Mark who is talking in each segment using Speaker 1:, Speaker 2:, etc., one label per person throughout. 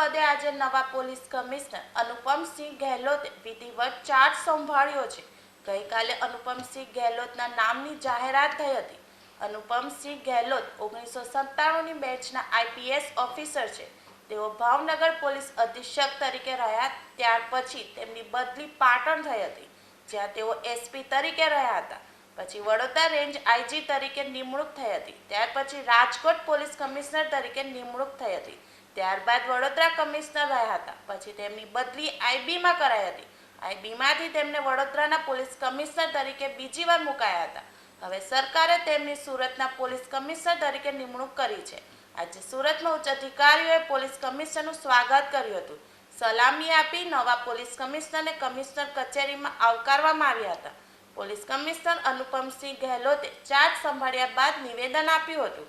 Speaker 1: પદે આજે નવા પોલીસ કમિશનર અનુપમસિંહ ગેહલોતે વિધિવત ચાર્જ સંભાળ્યો છે. ગઈકાલે અનુપમસિંહ ગેહલોતના નામની જાહેરાત થઈ હતી. અનુપમસિંહ ગેહલોત ઓગણીસો સત્તાણુંની બેચના આઈપીએસ ઓફિસર છે. તેઓ ભાવનગર પોલીસ અધિક્ષક તરીકે રહ્યા ત્યાર પછી તેમની બદલી પાટણ થઈ હતી, જ્યાં તેઓ એસપી તરીકે રહ્યા હતા. પછી વડોદરા રેન્જ આઈજી તરીકે નિમણૂક થઈ હતી. ત્યાર પછી રાજકોટ પોલીસ કમિશનર તરીકે નિમણૂક થઈ હતી. ત્યારબાદ વડોદરા કમિશનર રહ્યા હતા. પછી તેમની બદલી આઈબીમાં કરાઈ હતી. આઈબીમાંથી તેમને વડોદરાના પોલીસ કમિશનર તરીકે બીજી વાર મુકાયા હતા. હવે સરકારે તેમની સુરતના પોલીસ કમિશનર તરીકે નિમણૂક કરી છે. આજે સુરતમાં ઉચ્ચ અધિકારીઓએ પોલીસ કમિશનરનું સ્વાગત કર્યું હતું. સલામી આપી નવા પોલીસ કમિશનરને કમિશનર કચેરીમાં આવકારવામાં આવ્યા હતા. પોલીસ કમિશનર અનુપમસિંહ ગહેલોતે ચાર્જ સંભાળ્યા બાદ નિવેદન આપ્યું હતું.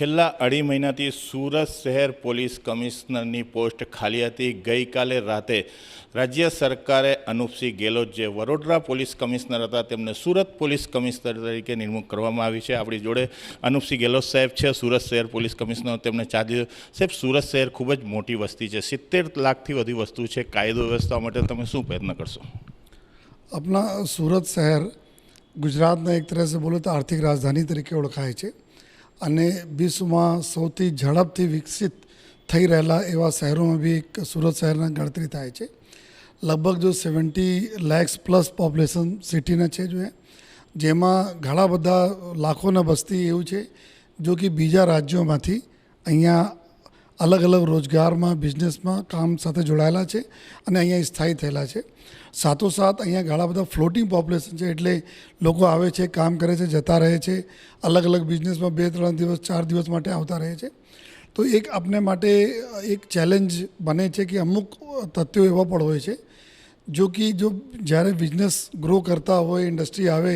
Speaker 2: છેલ્લા અઢી મહિનાથી સુરત શહેર પોલીસ કમિશનરની પોસ્ટ ખાલી હતી. ગઈકાલે રાતે રાજ્ય સરકારે અનુપસિંહ ગેહલોત, જે વડોદરા પોલીસ કમિશનર હતા, તેમને સુરત પોલીસ કમિશનર તરીકે નિમણૂક કરવામાં આવી છે. આપણી જોડે અનુપસિંહ ગેહલોત સાહેબ છે, સુરત શહેર પોલીસ કમિશનર. તેમને ચાર્જ સાહેબ, સુરત શહેર ખૂબ જ મોટી વસ્તી છે. સિત્તેર લાખથી વધુ વસ્તુ છે. કાયદો વ્યવસ્થા માટે તમે શું પ્રયત્ન કરશો?
Speaker 3: આપણા સુરત શહેર ગુજરાતના એક તરફ બોલો તો આર્થિક રાજધાની તરીકે ઓળખાય છે. અને વિશ્વમાં સૌથી ઝડપથી વિકસિત થઈ રહેલા એવા શહેરોમાં બી એક સુરત શહેરના ગણતરી થાય છે. લગભગ જો સેવન્ટી લેક્સ પ્લસ પોપ્યુલેશન સિટીના છે જો જેમાં ઘણા બધા લાખોના વસ્તી એવું છે, જો કે બીજા રાજ્યોમાંથી અહીંયા અલગ અલગ રોજગારમાં, બિઝનેસમાં કામ સાથે જોડાયેલા છે અને અહીંયા સ્થાયી થયેલા છે. સાથોસાથ અહીંયા ઘણા બધા ફ્લોટિંગ પોપ્યુલેશન છે એટલે લોકો આવે છે, કામ કરે છે, જતા રહે છે અલગ અલગ બિઝનેસમાં બે, ત્રણ દિવસ, ચાર દિવસ માટે આવતા રહે છે. તો એક આપને માટે એક ચેલેન્જ બને છે કે અમુક તથ્યો એવા પણ હોય છે, જો કે જો જ્યારે બિઝનેસ ગ્રો કરતા હોય ઇન્ડસ્ટ્રી આવે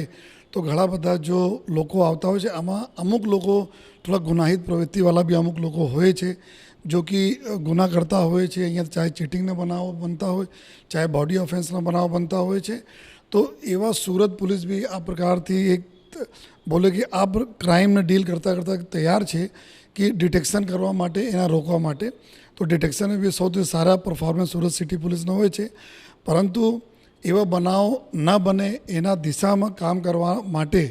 Speaker 3: તો ઘણા બધા જો લોકો આવતા હોય છે, આમાં અમુક લોકો થોડા ગુનાહિત પ્રવૃત્તિવાળા બી અમુક લોકો હોય છે, જો કે ગુના કરતા હોય છે, અહીંયા ચાહે ચીટિંગના બનાવો બનતા હોય, ચાહે બોડી ઓફેન્સના બનાવો બનતા હોય છે, તો એવા સુરત પોલીસ બી આ પ્રકારથી એક બોલે કે આ ક્રાઇમને ડીલ કરતાં કરતાં તૈયાર છે કે ડિટેક્શન કરવા માટે, એના રોકવા માટે. તો ડિટેક્શન બી સૌથી સારા પરફોર્મન્સ સુરત સિટી પોલીસનો હોય છે. પરંતુ એવા બનાવ ન બને એના દિશામાં કામ કરવા માટે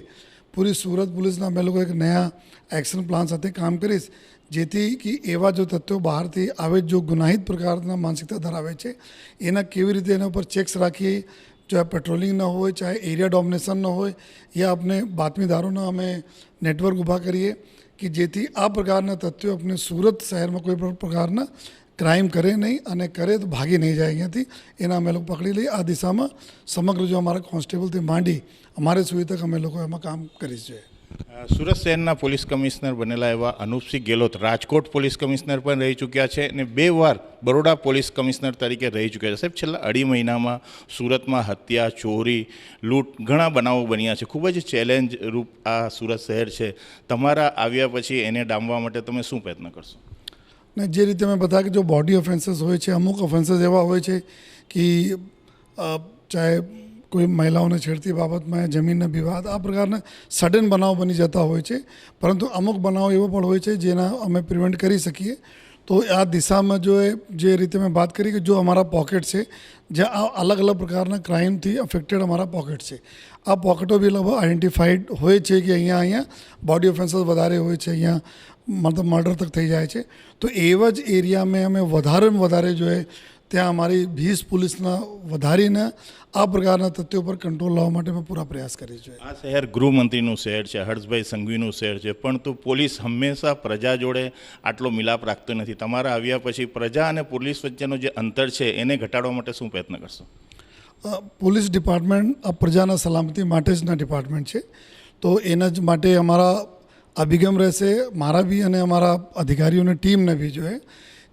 Speaker 3: પૂરી સુરત પોલીસના અમે લોકો એક નયા એક્શન પ્લાન સાથે કામ કરીશ, જેથી કે એવા જો તથ્યો બહારથી આવે, જો ગુનાહિત પ્રકારના માનસિકતા ધરાવે છે, એના કેવી રીતે એના ઉપર ચેક્સ રાખીએ ચાહે પેટ્રોલિંગ ન હોય, ચાહે એરિયા ડોમિનેશન ન હોય, યા આપણે બાતમીદારોનો અમે નેટવર્ક ઊભા કરીએ, કે જેથી આ પ્રકારના તથ્યો આપણે સુરત શહેરમાં કોઈ પણ પ્રકારના ક્રાઇમ કરે નહીં અને કરે તો ભાગી નહીં જાય અહીંયાથી. એના અમે લોકો પકડી લઈએ. આ દિશામાં સમગ્ર જો અમારા કોન્સ્ટેબલથી માંડી અમારે સુધી તક અમે લોકો એમાં કામ કરીશ
Speaker 2: છે. સુરત શહેરના પોલીસ કમિશનર બનેલા એવા અનુપસિંહ ગેહલોત રાજકોટ પોલીસ કમિશનર પણ રહી ચૂક્યા છે અને બે વાર બરોડા પોલીસ કમિશનર તરીકે રહી ચૂક્યા છે. સાહેબ, છેલ્લા અઢી મહિનામાં સુરતમાં હત્યા, ચોરી, લૂંટ ઘણા બનાવો બન્યા છે. ખૂબ જ ચેલેન્જ રૂપ આ સુરત શહેર છે. તમારા આવ્યા પછી એને ડામવા માટે તમે શું પ્રયત્ન કરશો?
Speaker 3: ને જે રીતે મેં બતા કે જો બોડી ઓફેન્સીસ હોય છે, અમુક ઓફેન્સીસ એવા હોય છે કે ચાહે કોઈ મહિલાઓને છેડતી બાબતમાં, જમીનના વિવાદ, આ પ્રકારના સડન બનાવ બની જતા હોય છે. પરંતુ અમુક બનાવ એવો પણ હોય છે જેના અમે પ્રિવેન્ટ કરી શકીએ. તો આ દિશામાં જો એ, જે રીતે મેં વાત કરી કે જો અમારા પોકેટ છે, જ્યાં આ અલગ અલગ પ્રકારના ક્રાઇમથી અફેક્ટેડ અમારા પોકેટ છે. આ પોકેટો બી લગભગ આઈડેન્ટિફાઈડ હોય છે કે અહીંયા અહીંયા બોડી ઓફેન્સીસ વધારે હોય છે, અહીંયા મતલબ મર્ડર તક થઈ જાય છે. તો એવા જ એરિયામાં અમે વધારેમાં વધારે જોઈએ ત્યાં અમારી ભીસ પોલીસના વધારીને આ પ્રકારના તથ્યો પર કંટ્રોલ લાવવા માટે અમે પૂરા પ્રયાસ કરીએ છીએ.
Speaker 2: આ શહેર ગૃહમંત્રીનું શહેર છે હર્ષભાઈ સંઘવીનું શહેર છે પણ તો પોલીસ હંમેશા પ્રજા જોડે આટલો મિલાપ રાખતો નથી. તમારા આવ્યા પછી પ્રજા અને પોલીસ વચ્ચેનો જે અંતર છે એને ઘટાડવા માટે શું પ્રયત્ન કરશો?
Speaker 3: પોલીસ ડિપાર્ટમેન્ટ આ પ્રજાના સલામતી માટે જના ડિપાર્ટમેન્ટ છે. તો એના જ માટે અમારા અભિગમ રહેશે, મારા બી અને અમારા અધિકારીઓની ટીમને બી જોઈએ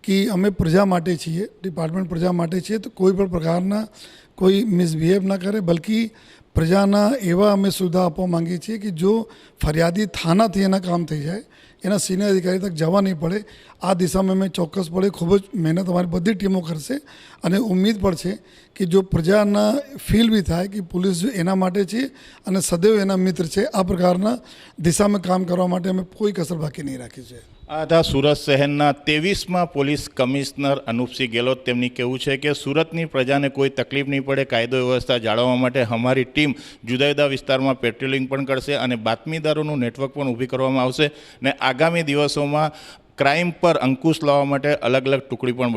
Speaker 3: કે અમે પ્રજા માટે છીએ, ડિપાર્ટમેન્ટ પ્રજા માટે છીએ, તો કોઈ પણ પ્રકારના કોઈ મિસબિહેવ ના કરે, બલકી પ્રજાના એવા અમે સુવિધા આપવા માંગીએ છીએ કે જો ફરિયાદી થાનાથી એના કામ થઈ જાય એના સિનિયર અધિકારી તક જવા નહીં પડે. આ દિશામાં મેં ચોક્કસપણે ખૂબ જ મહેનત અમારી બધી ટીમો કરશે અને ઉમ્મીદ પણ છે કે જો પ્રજાના ફીલ બી થાય કે પોલીસ એના માટે છે અને સદૈવ એના મિત્ર છે, આ પ્રકારના દિશામાં કામ કરવા માટે અમે કોઈ કસર બાકી નહીં રાખી છે.
Speaker 2: આ હતા સુરત શહેરના ત્રેવીસમાં પોલીસ કમિશનર અનુપસિંહ ગેહલોત તેમની કહેવું છે કે સુરતની પ્રજાને કોઈ તકલીફ નહીં પડે, કાયદો વ્યવસ્થા જાળવવા માટે અમારી ટીમ જુદા જુદા વિસ્તારમાં પેટ્રોલિંગ પણ કરશે અને બાતમીદારોનું નેટવર્ક પણ ઊભી કરવામાં આવશે. ને આગામી દિવસોમાં ક્રાઇમ પર અંકુશ લાવવા માટે અલગ અલગ ટુકડી પણ